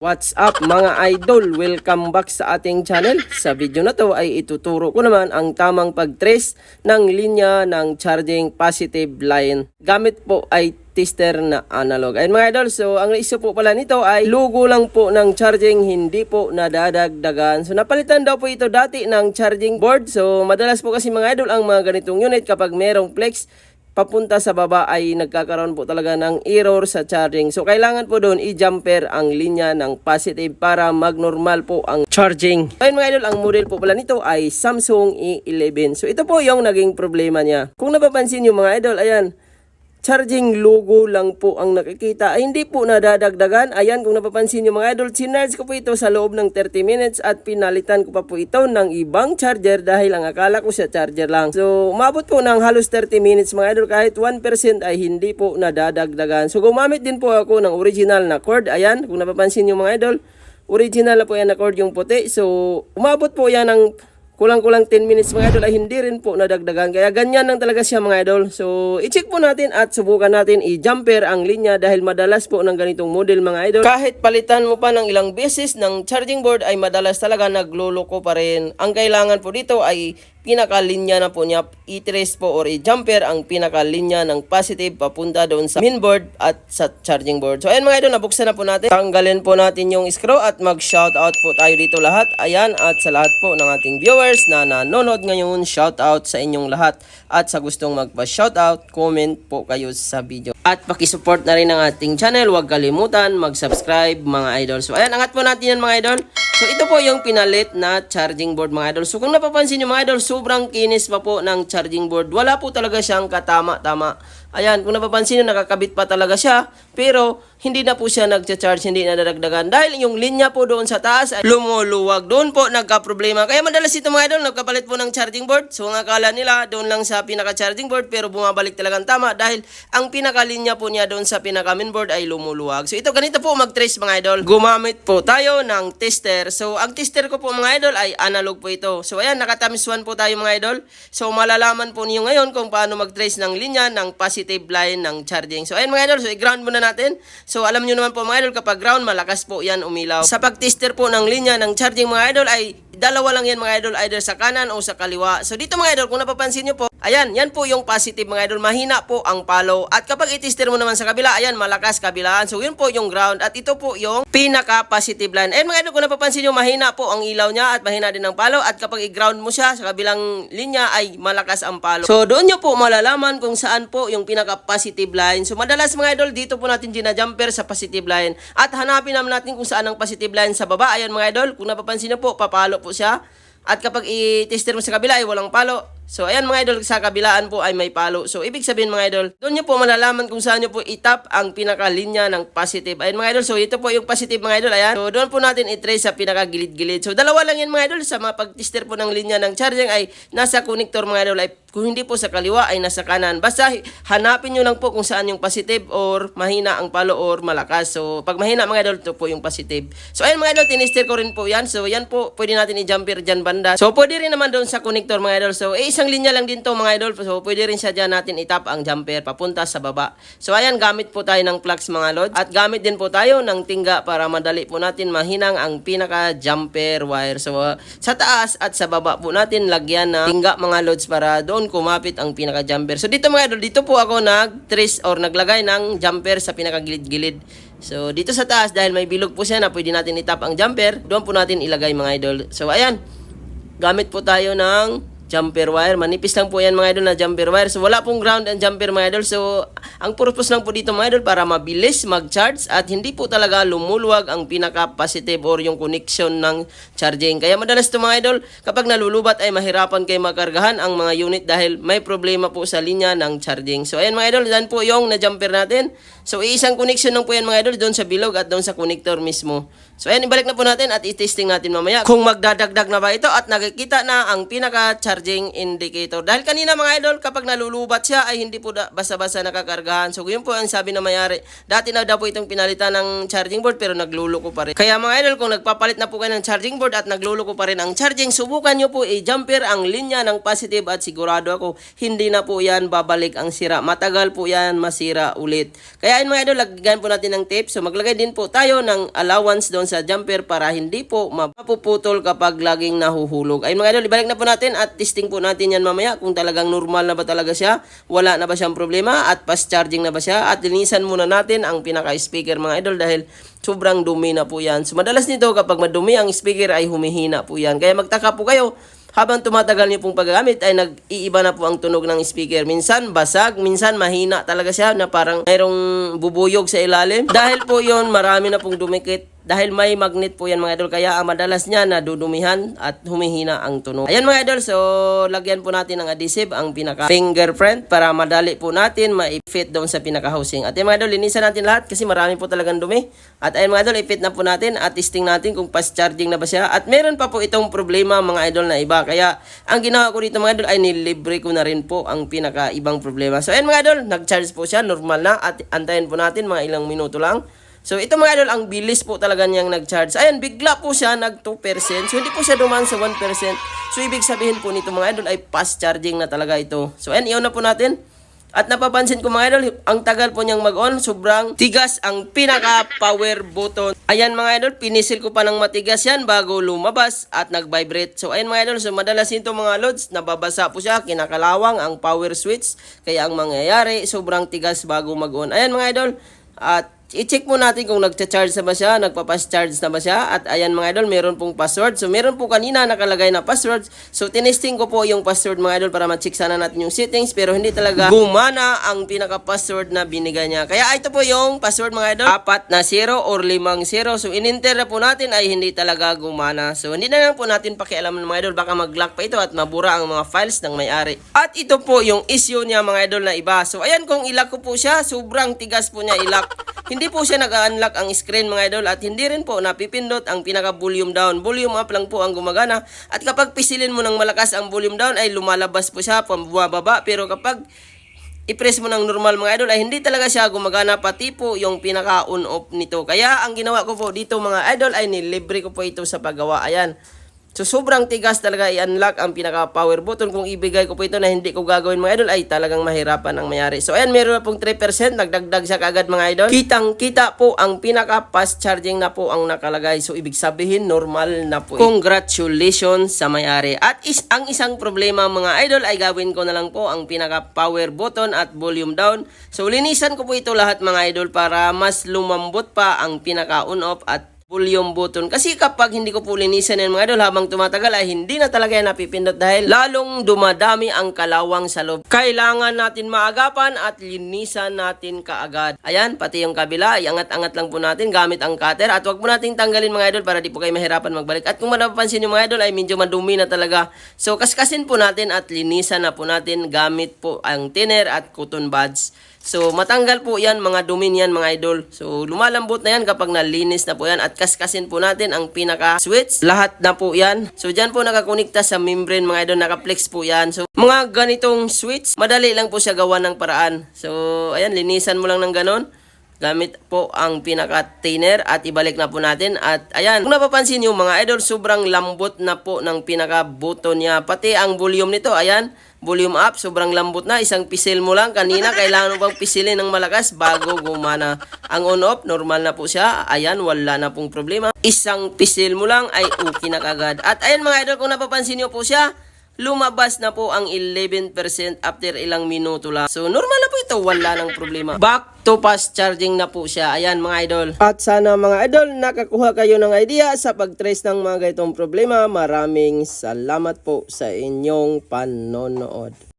What's up mga idol? Welcome back sa ating channel. Sa video na to ay ituturo ko naman ang tamang pag-trace ng linya ng charging positive line. Gamit po ay tester na analog. Ayun mga idol, so ang iso po pala nito ay logo lang po ng charging, hindi po nadadagdagan. So napalitan daw po ito dati ng charging board. So madalas po kasi mga idol ang mga ganitong unit kapag merong flex, papunta sa baba ay nagkakaroon po talaga ng error sa charging. So kailangan po doon i-jumper ang linya ng positive para mag-normal po ang charging. Ayun mga idol, ang model po pala nito ay Samsung E11. So ito po yung naging problema niya. Kung napapansin nyo mga idol, ayan, charging logo lang po ang nakikita ay hindi po nadadagdagan. Ayan, kung napapansin nyo mga idol, sinarge ko po ito sa loob ng 30 minutes at pinalitan ko pa po ito ng ibang charger dahil ang akala ko sa charger lang. So, umabot po ng halos 30 minutes mga idol kahit 1% ay hindi po nadadagdagan. So, gumamit din po ako ng original na cord. Ayan, kung napapansin nyo mga idol, original na po yan na cord yung puti. So, umabot po yan ng kulang-kulang 10 minutes mga idol ay hindi rin po nadagdagan. Kaya ganyan lang talaga siya mga idol. So, i-check po natin at subukan natin i-jumper ang linya dahil madalas po ng ganitong model mga idol. Kahit palitan mo pa ng ilang beses ng charging board ay madalas talaga nagluloko pa rin. Ang kailangan po dito ay pinakalinya na po niya i-trace po or i-jumper ang pinakalinya ng positive papunta doon sa main board at sa charging board. So ayan mga idol, nabuksan na po natin. Tanggalin po natin yung screw at mag-shout out po tayo dito lahat. Ayan at sa lahat po ng ating viewers na nanonood ngayon, shout out sa inyong lahat. At sa gustong magpa-shout out, comment po kayo sa video. At pakisupport na rin ang ating channel. Huwag kalimutan mag-subscribe mga idol. So ayan, angat po natin yan mga idol. So ito po yung pinalit na charging board mga idol. So kung napapansin nyo mga idol, sobrang kinis pa po ng charging board. Wala po talaga siyang katama-tama. Ayan, kung napapansin nyo, nakakabit pa talaga siya. Pero hindi na po siya nagcha-charge, hindi na nadagdagan. Dahil yung linya po doon sa taas ay lumuluwag. Doon po nagka-problema. Kaya madalas ito mga idol, nagkapalit po ng charging board. So ang akala nila doon lang sa pinaka-charging board pero bumabalik talagang tama dahil ang pinaka-linya po niya doon sa pinaka-main board ay lumuluwag. So ito ganito po mag-trace mga idol. Gumamit po tayo ng tester. So ang tester ko po mga idol ay analog po ito. So ayan, naka-times 1 po tayo mga idol. So malalaman po niyo ngayon kung paano mag-trace ng linya ng positive line ng charging. So ayan mga idol, so i-ground muna natin. So alam niyo naman po mga idol, kapag ground, malakas po yan umilaw. Sa pag-tester po ng linya ng charging mga idol ay dalawa lang yan mga idol, either sa kanan o sa kaliwa. So dito mga idol, kung napapansin niyo po, ayan, yan po yung positive mga idol, mahina po ang palo. At kapag i-tester mo naman sa kabila, ayan, malakas kabilaan. So yun po yung ground at ito po yung pinaka-positive line. Ayan mga idol, kung napapansin niyo, mahina po ang ilaw niya at mahina din ang palo. At kapag i-ground mo siya sa kabilang linya ay malakas ang palo. So doon niyo po malalaman kung saan po yung pinaka-positive line. So madalas mga idol, dito po natin ginajumper sa positive line. At hanapin naman natin kung saan ang positive line sa baba. Ayan mga idol, kung napapansin niyo po, papalo po siya. At kapag i-tester mo sa kabila ay walang palo. So ayan mga idol, sa kabilaan po ay may palo. So ibig sabihin mga idol, doon nyo po malalaman kung saan nyo po itap ang pinakalinya ng positive. Ayan mga idol, so ito po yung positive mga idol. Ayan. So doon po natin i-trace sa pinakagilid-gilid. So dalawa lang yan mga idol sa mga pag-tester po ng linya ng charging ay nasa connector mga idol ay kung hindi po sa kaliwa ay nasa kanan. Basta hanapin nyo lang po kung saan yung positive or mahina ang palo or malakas. So pag mahina mga idol, ito po yung positive. So ayan mga idol, tinester ko rin po yan. So yan po, pwede natin i-jumper dyan banda. So pwede rin naman doon sa connector mga idol. So eh, isang linya lang din to mga idol. So pwede rin siya dyan natin itap ang jumper papunta sa baba. So ayan, gamit po tayo ng plugs mga lods. At gamit din po tayo ng tingga para madali po natin mahinang ang pinaka jumper wire. So sa taas at sa baba po natin lagyan ng tingga mga lods para doon kumapit ang pinaka jumper. So dito mga idol, dito po ako nag-trace or naglagay ng jumper sa pinaka gilid-gilid. So dito sa taas dahil may bilog po siya na pwede natin itap ang jumper, doon po natin ilagay mga idol. So ayan, gamit po tayo ng jumper wire. Manipis lang po yan mga idol na jumper wire. So wala pong ground and jumper mga idol. So ang purpose lang po dito mga idol para mabilis mag-charge at hindi po talaga lumuluwag ang pinaka-positive or yung connection ng charging. Kaya madalas to mga idol, kapag nalulubat ay mahirapan kayo makargahan ang mga unit dahil may problema po sa linya ng charging. So ayan mga idol, yan po yung na-jumper natin. So isang connection lang po yan mga idol doon sa bilog at doon sa connector mismo. So ayan, ibalik na po natin at i-testing natin mamaya kung magdadagdag na ba ito at nakikita na ang pinaka-charging indicator. Dahil kanina mga idol, kapag nalulubat siya ay hindi po basta-basta nakaka nakargahan. So yun po ang sabi na mayari. Dati na daw po itong pinalitan ng charging board pero nagluloko pa rin. Kaya mga idol, kung nagpapalit na po kayo ng charging board at nagluloko pa rin ang charging, subukan nyo po i-jumper ang linya ng positive at sigurado ako hindi na po yan babalik ang sira. Matagal po yan masira ulit. Kaya yun mga idol, lagyan po natin ng tape. So maglagay din po tayo ng allowance doon sa jumper para hindi po mapuputol kapag laging nahuhulog. Ayun mga idol, ibalik na po natin at testing po natin yan mamaya kung talagang normal na ba talaga siya, wala na ba siyang problema at fast charging na ba siya at linisan muna natin ang pinaka-speaker mga idol dahil sobrang dumi na po yan. So madalas nito kapag madumi ang speaker ay humihina po yan. Kaya magtaka po kayo, habang tumatagal niyo pong paggamit ay nag-iiba na po ang tunog ng speaker. Minsan basag, minsan mahina talaga siya na parang mayroong bubuyog sa ilalim. Dahil po yon marami na pong dumikit dahil may magnet po yan mga idol kaya ang madalas niya nadudumihan at humihina ang tunog. Ayan mga idol, so lagyan po natin ng adhesive ang pinaka fingerprint para madali po natin ma-fit doon sa pinaka housing. At ayan mga idol, linisan natin lahat kasi marami po talagang dumi. At ayan mga idol, i-fit na po natin at testing natin kung fast charging na ba siya. At meron pa po itong problema mga idol na iba. Kaya ang ginawa ko dito mga idol ay nilibre ko na rin po ang pinaka ibang problema. So ayan mga idol, nag-charge po siya, normal na at antayin po natin mga ilang minuto lang. So ito mga idol, ang bilis po talaga niyang nag-charge. Ayan, bigla po siya nag 2%. So hindi po siya duman sa 1%. So ibig sabihin po nito mga idol ay fast charging na talaga ito. So ayan, iyon na po natin. At napapansin ko mga idol, ang tagal po niyang mag-on, sobrang tigas ang pinaka-power button. Ayan mga idol, pinisil ko pa ng matigas yan bago lumabas at nag-vibrate. So ayan mga idol, so madalas ito mga loads, nababasa po siya, kinakalawang ang power switch. Kaya ang mangyayari, sobrang tigas bago mag-on. Ayan mga idol, at i-check mo natin kung nagcha-charge na ba siya, nagpa-fast charge na ba siya. At ayan mga idol, meron pong password. So meron po kanina nakalagay na password. So tinesting ko po yung password mga idol para ma-check sana natin yung settings. Pero hindi talaga gumana ang pinaka-password na binigay niya. Kaya ito po yung password mga idol. Apat na 0 or limang 0. So in-enter na po natin ay hindi talaga gumana. So hindi na lang po natin pakialaman mga idol. Baka mag-lock pa ito at mabura ang mga files ng may-ari. At ito po yung issue niya mga idol na iba. So ayan kung ilak ko po siya, sobrang tigas po niya ilak. Hindi po siya nag-unlock ang screen mga idol at hindi rin po napipindot ang pinaka volume down. Volume up lang po ang gumagana at kapag pisilin mo ng malakas ang volume down ay lumalabas po siya pababa pero kapag i-press mo ng normal mga idol ay hindi talaga siya gumagana pati po yung pinaka on off nito. Kaya ang ginawa ko po dito mga idol ay nilibre ko po ito sa paggawa. Ayan. So sobrang tigas talaga i-unlock ang pinaka power button kung ibigay ko po ito na hindi ko gagawin mga idol ay talagang mahirapan ang mayari. So ayan meron na pong 3% nagdagdag siya kagad mga idol. Kitang kita po ang pinaka fast charging na po ang nakalagay. So ibig sabihin normal na po. Congratulations sa mayari. At is ang isang problema mga idol ay gawin ko na lang po ang pinaka power button at volume down. So linisan ko po ito lahat mga idol para mas lumambot pa ang pinaka on off at volume button. Kasi kapag hindi ko po linisan yan mga idol habang tumatagal ay hindi na talaga yan napipindot dahil lalong dumadami ang kalawang sa loob. Kailangan natin maagapan at linisan natin kaagad. Ayan, pati yung kabila, iangat-angat lang po natin gamit ang cutter at wag po nating tanggalin mga idol para di po kayo mahirapan magbalik. At kung mapapansin nyo mga idol ay medyo madumi na talaga. So kaskasin po natin at linisan na po natin gamit po ang thinner at cotton buds. So, matanggal po yan, mga dumi yan, mga idol. So, lumalambot na yan kapag nalinis na po yan. At kaskasin po natin ang pinaka-switch. Lahat na po yan. So, dyan po nakakonekta sa membrane, mga idol. Nakaplex po yan. So, mga ganitong switch, madali lang po siya gawa ng paraan. So, ayan, linisan mo lang ng ganon. Gamit po ang pinaka-thinner at ibalik na po natin. At ayan, kung napapansin nyo mga idol, sobrang lambot na po ng pinaka-button niya. Pati ang volume nito, ayan, volume up, sobrang lambot na. Isang pisil mo lang. Kanina, kailangan mo pang pisilin ng malakas bago gumana. Ang on-off, normal na po siya. Ayan, wala na pong problema. Isang pisil mo lang ay okay na kagad. At ayan mga idol, kung napapansin nyo po siya, lumabas na po ang 11% after ilang minuto lang. So, normal na po ito. Wala nang problema. Back to fast charging na po siya. Ayan, mga idol. At sana mga idol, nakakuha kayo ng idea sa pag-trace ng mga ganitong problema. Maraming salamat po sa inyong panonood.